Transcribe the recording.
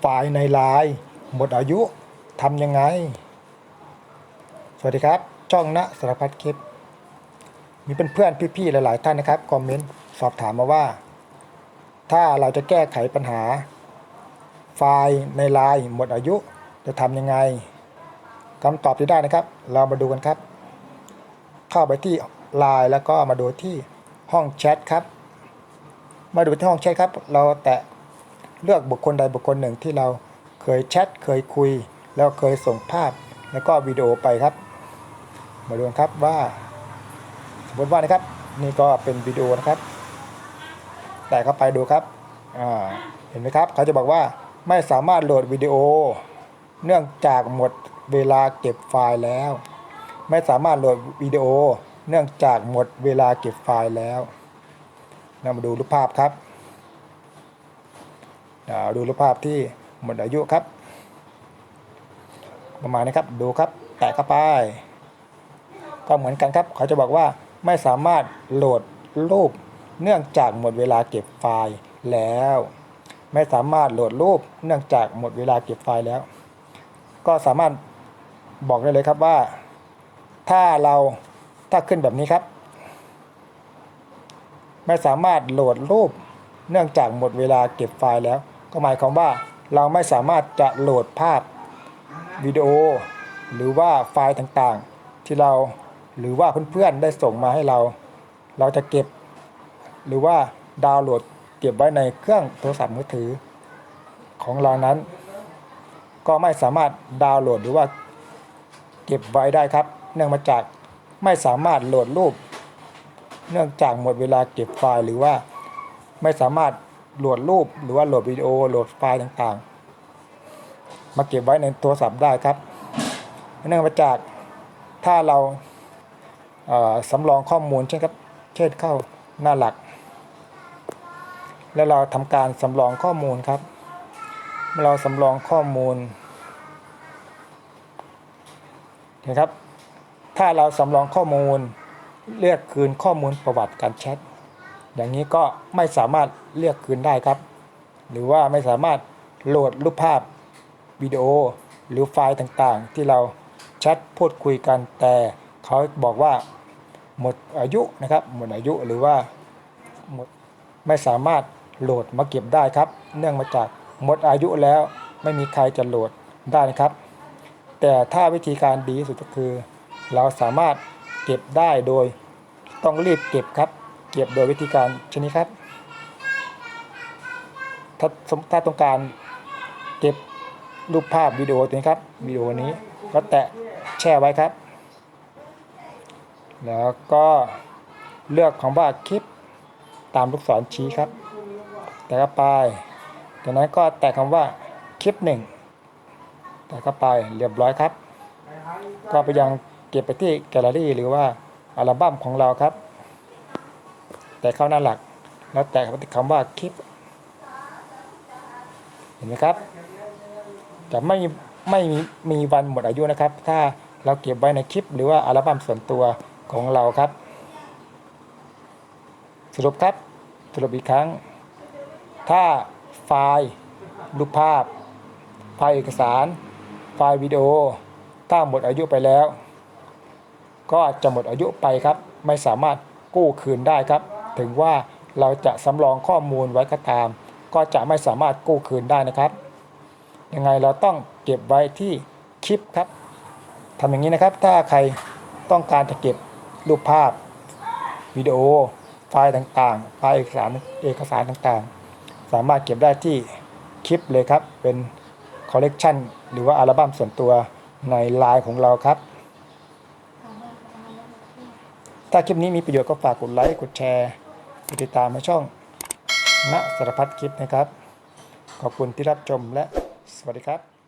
ไฟล์ในไลน์หมดอายุทำยังไง สวัสดีครับ ช่องนะสารพัดคลิป มีเพื่อนๆพี่ๆหลาย ๆ ท่านนะครับ คอมเมนต์สอบถามมาว่า ถ้าเราจะแก้ไขปัญหา ไฟล์ในไลน์หมดอายุจะทำยังไงคำตอบที่ได้นะครับ เรามาดูกันครับ เข้าไปที่ไลน์แล้วก็มาดูที่ห้องแชทครับ มาดูที่ห้องแชทครับ เราแตะ เลือกบุคคลใดบุคคลหนึ่งที่เราเคยแชทเคยคุย แล้วเคยส่งภาพแล้วก็วิดีโอไปครับ มาดูกันครับว่า สมมติว่านะครับ นี่ก็เป็นวิดีโอนะครับ แต่เข้าไปดูครับเห็นไหมครับ เขาจะบอกว่าไม่สามารถโหลดวิดีโอ เนื่องจากหมดเวลาเก็บไฟล์แล้ว ไม่สามารถโหลดวิดีโอ เนื่องจากหมดเวลาเก็บไฟล์แล้วเรามาดูรูปภาพครับ ดูรูปภาพที่หมดอายุครับ ประมาณนี้ครับดูครับแตะเข้าไป ก็เหมือนกันครับ เขาจะบอกว่าไม่สามารถโหลดรูปเนื่องจากหมดเวลาเก็บไฟล์แล้ว ไม่สามารถโหลดรูปเนื่องจากหมดเวลาเก็บไฟล์แล้ว ก็สามารถบอกได้เลยครับว่า ถ้าเราถ้าขึ้นแบบนี้ครับ ไม่สามารถโหลดรูปเนื่องจากหมดเวลาเก็บไฟล์แล้ว ก็หมายความว่าเราไม่สามารถจะโหลดภาพวิดีโอ หรือว่าไฟล์ต่างๆ ที่เราหรือว่าเพื่อนๆได้ส่งมาให้เรา เราจะเก็บ หรือว่าดาวน์โหลดเก็บไว้ในเครื่องโทรศัพท์มือถือ ของเรานั้น ก็ไม่สามารถดาวน์โหลดหรือว่าเก็บไว้ได้ครับ เนื่องมาจากไม่สามารถโหลดรูป เนื่องจากหมดเวลาเก็บไฟล์หรือว่าไม่สามารถ โหลดรูปหรือว่าโหลดวิดีโอโหลดไฟล์ต่างๆ มาเก็บไว้ในโทรศัพท์ได้ครับ เนื่องมาจากถ้าเราเอ่อสำรองข้อมูลเช่นครับ เช่นเข้าหน้าหลัก แล้วเราทำการสำรองข้อมูลครับ เมื่อเราสำรองข้อมูลเห็นครับ ถ้าเราสำรองข้อมูลเรียกคืนข้อมูลประวัติการแชท อย่างนี้ก็ไม่สามารถเรียกคืนได้ครับ หรือว่าไม่สามารถโหลดรูปภาพวิดีโอ หรือไฟล์ต่างๆ ที่เราแชทพูดคุยกันแต่เขาบอกว่าหมดอายุนะครับ หมดอายุหรือว่าหมดไม่สามารถโหลดมาเก็บได้ครับ เนื่องมาจากหมดอายุแล้วไม่มีใครจะโหลดได้นะครับ แต่ถ้าวิธีการดีที่สุดก็คือ เราสามารถเก็บได้โดยต้องรีบเก็บครับ เก็บโดยวิธีการชนิดครับ ถ้าถ้าต้องการเก็บรูปภาพวิดีโอตัวนี้ครับวิดีโอนี้ก็แตะแช่ไว้ครับ แล้วก็เลือกคำว่าคลิปตามลูกศรชี้ครับ แต่เข้าไปจากนั้นก็แตะคำว่าคลิปหนึ่งแต่เข้าไปเรียบร้อยครับ ก็ไปยังเก็บไปที่แกลเลอรี่หรือว่าอัลบั้มของเราครับ แต่เข้าหน้าหลัก แล้วแตะไปที่คำว่าคลิป เห็นไหมครับ จะไม่ไม่มีวันหมดอายุนะครับ ถ้าเราเก็บไว้ในคลิป หรือว่าอัลบั้มส่วนตัวของเราครับ สรุปครับ สรุปอีกครั้ง ถ้าไฟล์รูปภาพ ไฟล์เอกสาร ไฟล์วิดีโอ ถ้าหมดอายุไปแล้ว ก็จะหมดอายุไปครับ ไม่สามารถกู้คืนได้ครับ ถึงว่าเราจะสำรองข้อมูลไว้ก็ตาม ก็จะไม่สามารถกู้คืนได้นะครับ ยังไงเราต้องเก็บไว้ที่คลิปครับทำอย่างนี้นะครับ ถ้าใครต้องการจะเก็บรูปภาพวิดีโอ ไฟล์ต่างๆ ไฟล์เอกสารเอกสารต่างๆ สามารถเก็บได้ที่คลิปเลยครับ เป็นคอลเลกชันหรือว่าอัลบั้มส่วนตัวในไลน์ของเราครับ ถ้าคลิปนี้มีประโยชน์ก็ฝากกดไลค์กดแชร์กดติดตามมาช่องณสารพัดคลิปนะครับ ขอบคุณที่รับชมและสวัสดีครับ